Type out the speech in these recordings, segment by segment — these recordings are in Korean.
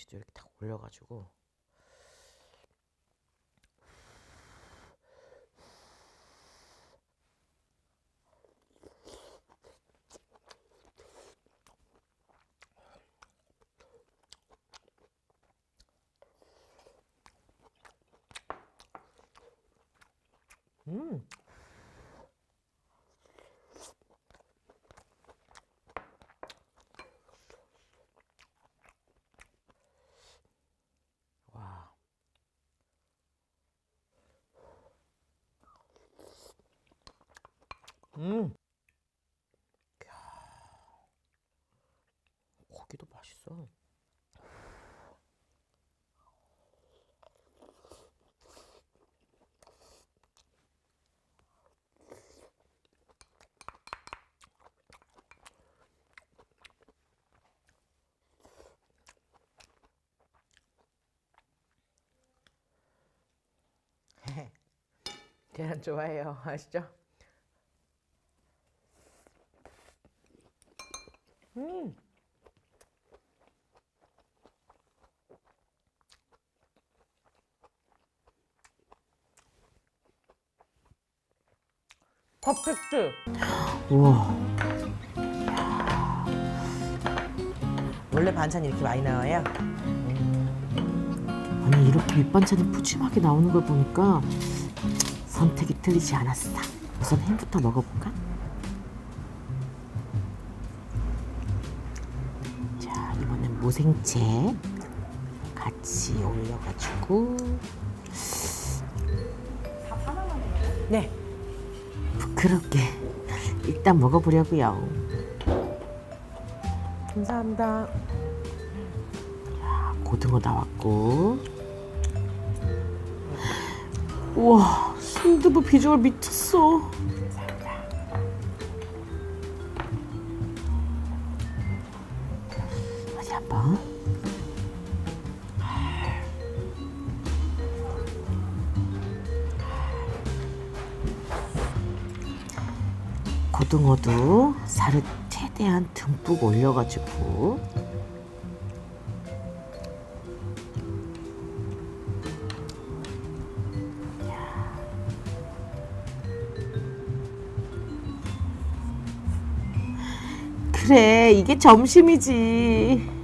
오렌지도 이렇게 딱 올려가지고 음. 와. 음. 야. 고기도 맛있어. 계란 좋아해요. 아시죠? 음. 퍼펙트. 우와. 원래 반찬 이렇게 많이 나와요? 아니 이렇게 밑반찬이 푸짐하게 나오는 걸 보니까 선택이 틀리지 않았어. 우선 햄부터 먹어볼까? 자 이번엔 무생채 같이 올려가지고 네. 부끄럽게 일단 먹어보려고요. 감사합니다. 고등어 나왔고 우와 순두부 비주얼 미쳤어 고등어도 살을 최대한 듬뿍 올려가지고. 그래 이게 점심이지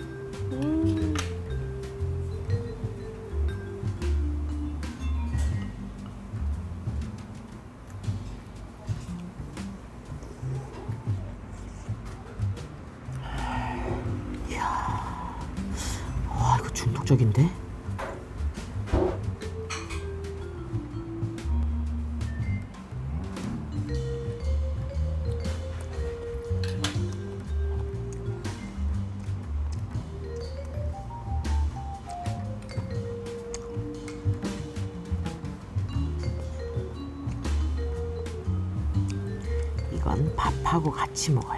중독적인데? 이건 밥하고 같이 먹어야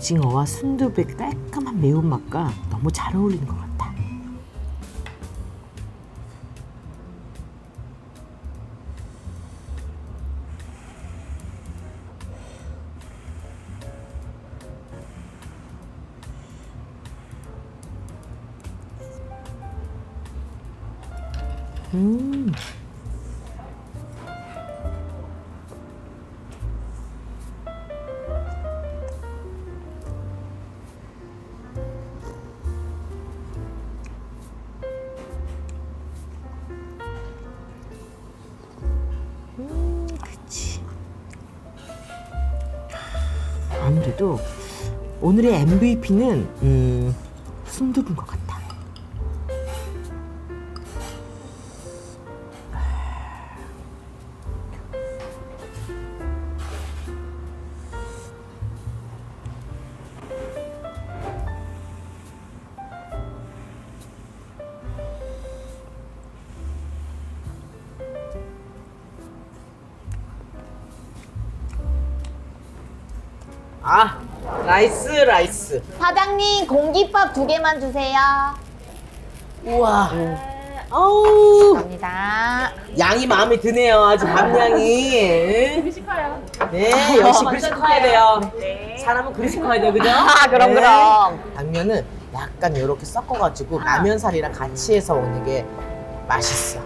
오징어와 순두부의 깔끔한 매운맛과 너무 잘 어울리는 것 같아. 음. 음, 아무래도 오늘의 MVP는 음, 순두부인 것 같아. 아, 라이스, 라이스. 사장님 공깃밥 두 개만 주세요. 우와. 아우 감사합니다. 양이 마음에 드네요. 아주. 그릇이 커요. 네, 역시 그릇이 커야 돼요. 사람은 그릇이 커야 돼요, 그죠? 네. 아, 그럼, 그럼. 당면은 약간 이렇게 섞어가지고 라면살이랑 같이 해서 먹는 게 맛있어.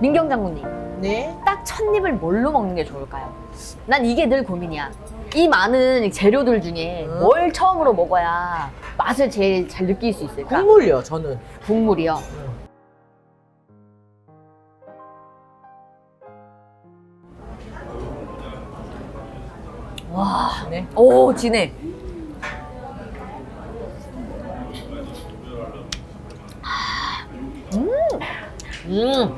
민경 장군님, 네. 딱 첫 입을 뭘로 먹는 게 좋을까요? 난 이게 늘 고민이야. 이 많은 재료들 중에 음. 뭘 처음으로 먹어야 맛을 제일 잘 느낄 수 있을까? 국물이요, 저는. 국물이요. 와, 네. 오, 진해. 음,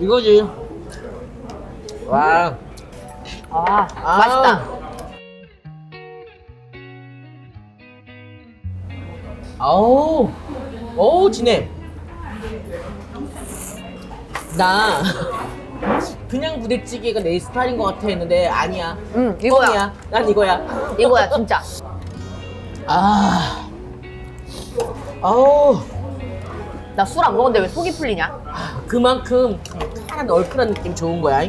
이거지. 와. 아, 아. 맛있다. 아우, 어우, 진해. 나 그냥 부대찌개가 내 스타일인 것 같아 했는데 아니야. 음, 이거야. 뻥이야. 난 이거야. 이거야, 진짜. 아, 아우, 나 술 안 먹었는데 왜 속이 풀리냐? 그만큼 하나 얼큰한 느낌 좋은 거야.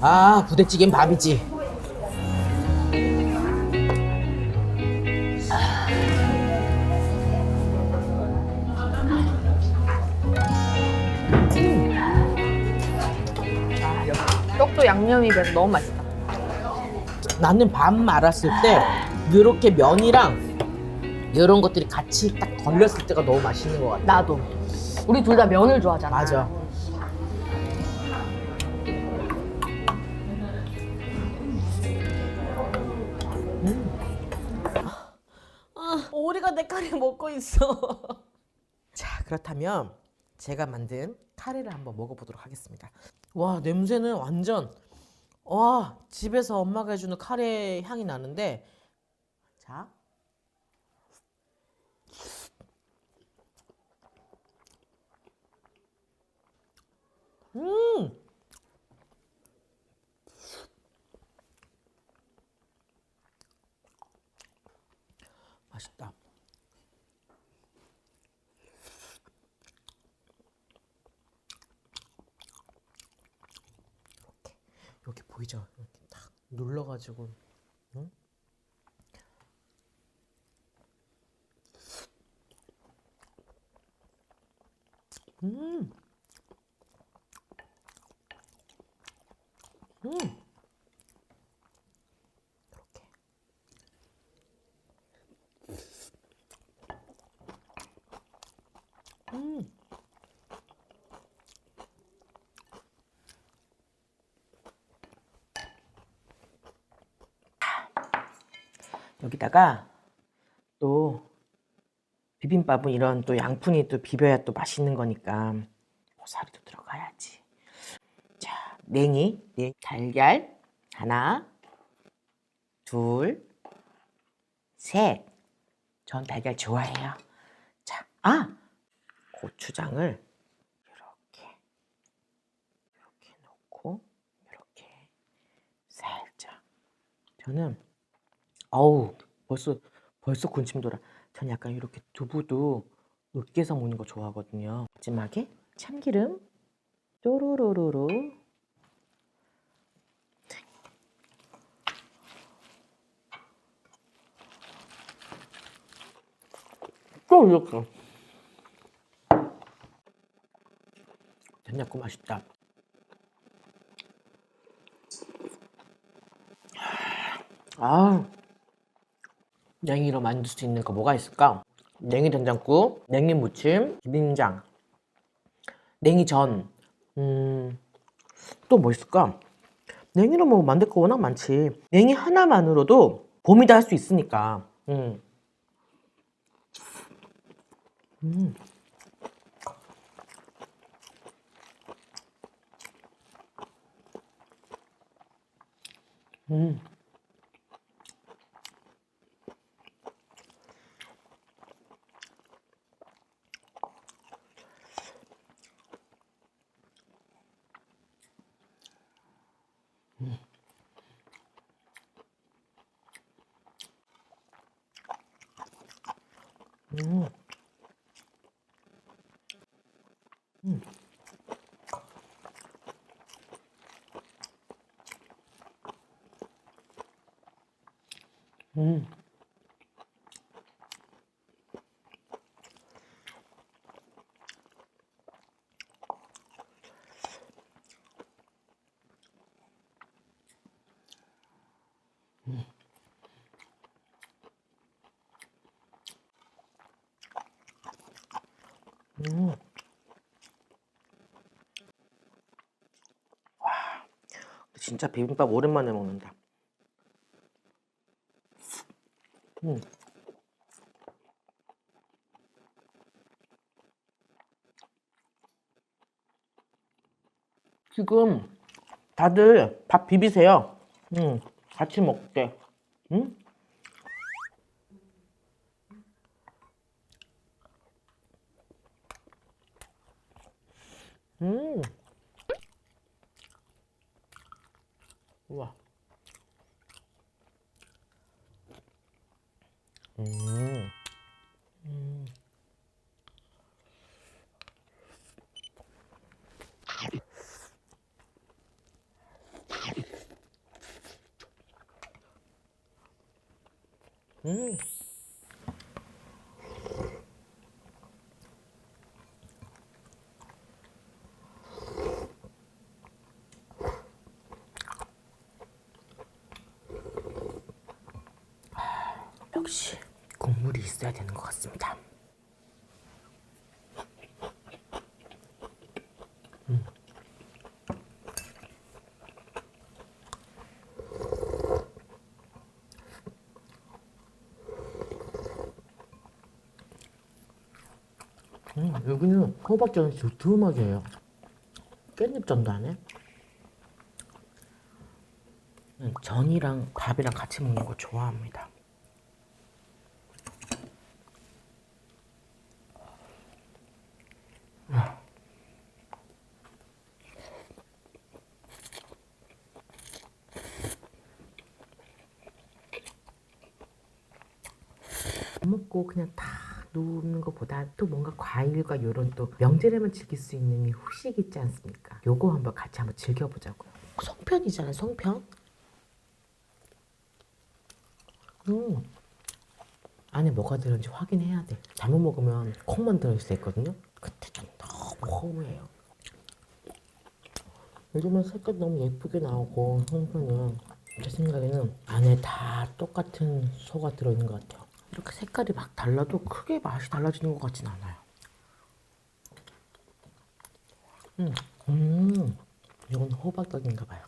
아, 부대찌개는 밥이지. 떡도 양념이 돼서 너무 맛있다. 나는 밥 말았을 때 이렇게 면이랑 이런 것들이 같이 딱 걸렸을 때가 너무 맛있는 것 같아. 나도. 우리 둘 다 면을 좋아하잖아. 맞아. 아, 오리가 내 카레 먹고 있어. 자, 그렇다면 제가 만든 카레를 한번 먹어보도록 하겠습니다. 와, 냄새는 완전 와, 집에서 엄마가 해주는 카레 향이 나는데 자. 음! 맛있다. 이렇게 여기 보이죠? 이렇게 딱 눌러가지고 응? 음. 음. 이렇게. 음. 여기다가 또 비빔밥은 이런 또 양푼이 또 비벼야 또 맛있는 거니까 고사리도 들어가야지. 자, 냉이, 냉, 달걀 하나, 둘, 셋. 전 달걀 좋아해요. 자, 아, 고추장을 이렇게 이렇게 넣고 이렇게 살짝. 저는 어우 벌써 벌써 군침 돌아. 전 약간 이렇게 두부도 으깨서 먹는 거 좋아하거든요. 마지막에 참기름 쪼로로로로 또 이렇게 된장국 맛있다. 아, 냉이로 만들 수 있는 거 뭐가 있을까? 냉이 된장국, 냉이 무침, 비빔장, 냉이 전, 음, 또 뭐 있을까? 냉이로 뭐 만들 거 워낙 많지. 냉이 하나만으로도 봄이 다 할 수 있으니까. 음. 음. 음. 음. 음. 와, 진짜 비빔밥 오랜만에 먹는다. 음. 지금 다들 밥 비비세요. 음, 같이 먹게. 응? 음. 우와. 음. 음. 음. 역시 국물이 있어야 되는 것 같습니다. 음. 음, 여기는 호박전이 두툼하게 해요. 깻잎전도 안 해? 음, 전이랑 밥이랑 같이 먹는 거 좋아합니다. 먹고 그냥 다 누우는 것보다 또 뭔가 과일과 요런 또 명절에만 즐길 수 있는 이 후식 있지 않습니까? 요거 한번 같이 한번 즐겨보자고요. 송편이잖아요, 송편. 음. 안에 뭐가 들었는지 확인해야 돼. 잘못 먹으면 콩만 들어있어 있거든요. 그때 좀 너무 허무해요. 요즘은 색깔 너무 예쁘게 나오고 송편은 제 생각에는 안에 다 똑같은 소가 들어있는 것 같아요. 이렇게 색깔이 막 달라도 크게 맛이 달라지는 것 같진 않아요. 음, 음, 이건 호박떡인가 봐요.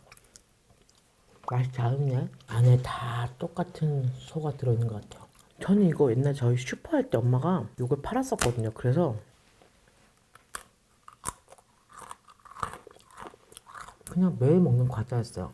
맛이 다르네. 안에 다 똑같은 소가 들어있는 것 같아요. 저는 이거 옛날 저희 슈퍼 할 때 엄마가 이걸 팔았었거든요. 그래서 그냥 매일 먹는 과자였어요.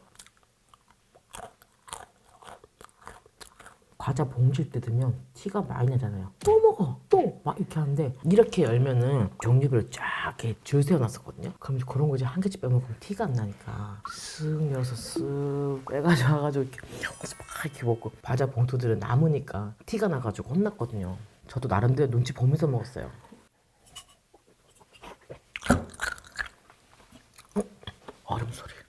과자 봉지를 뜯으면 티가 많이 나잖아요. 또 먹어, 또 막 이렇게 하는데 이렇게 열면은 종류별로 쫙 이렇게 줄 세워놨었거든요. 그럼 이제 그런 거 이제 한 개씩 빼먹으면 티가 안 나니까 쓱 열어서 쓱 빼가지고 와가지고 이렇게 막 이렇게 먹고 과자 봉투들은 남으니까 티가 나가지고 혼났거든요. 저도 나름대로 눈치 보면서 먹었어요. 어? 얼음 소리.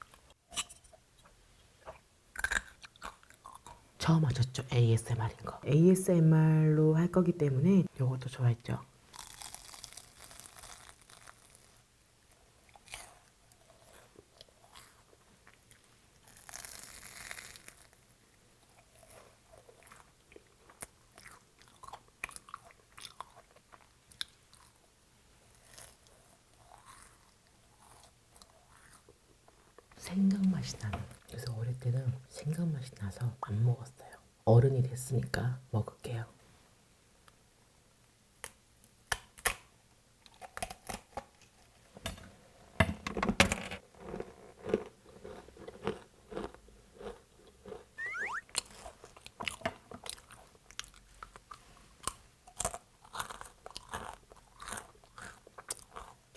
처음 하셨죠? ASMR인 거. ASMR로 할 거기 때문에 이것도 좋아했죠. 생강 맛이 나는. 그래서 어릴 때는 생강 맛이 나서 안 먹었어요. 어른이 됐으니까 먹을게요.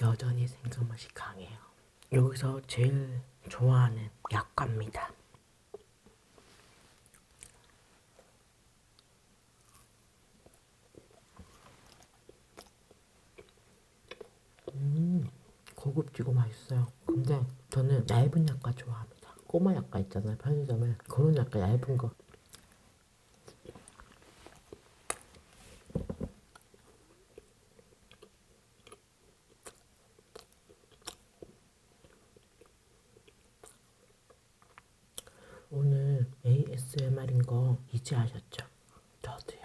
여전히 생강 맛이 강해요. 여기서 제일 좋아하는 약과입니다. 음, 고급지고 맛있어요. 근데 저는 얇은 약과 좋아합니다. 꼬마 약과 있잖아요, 편의점에. 그런 약간 얇은 거. 마르크스의 말인 거 이제 아셨죠? 저도요.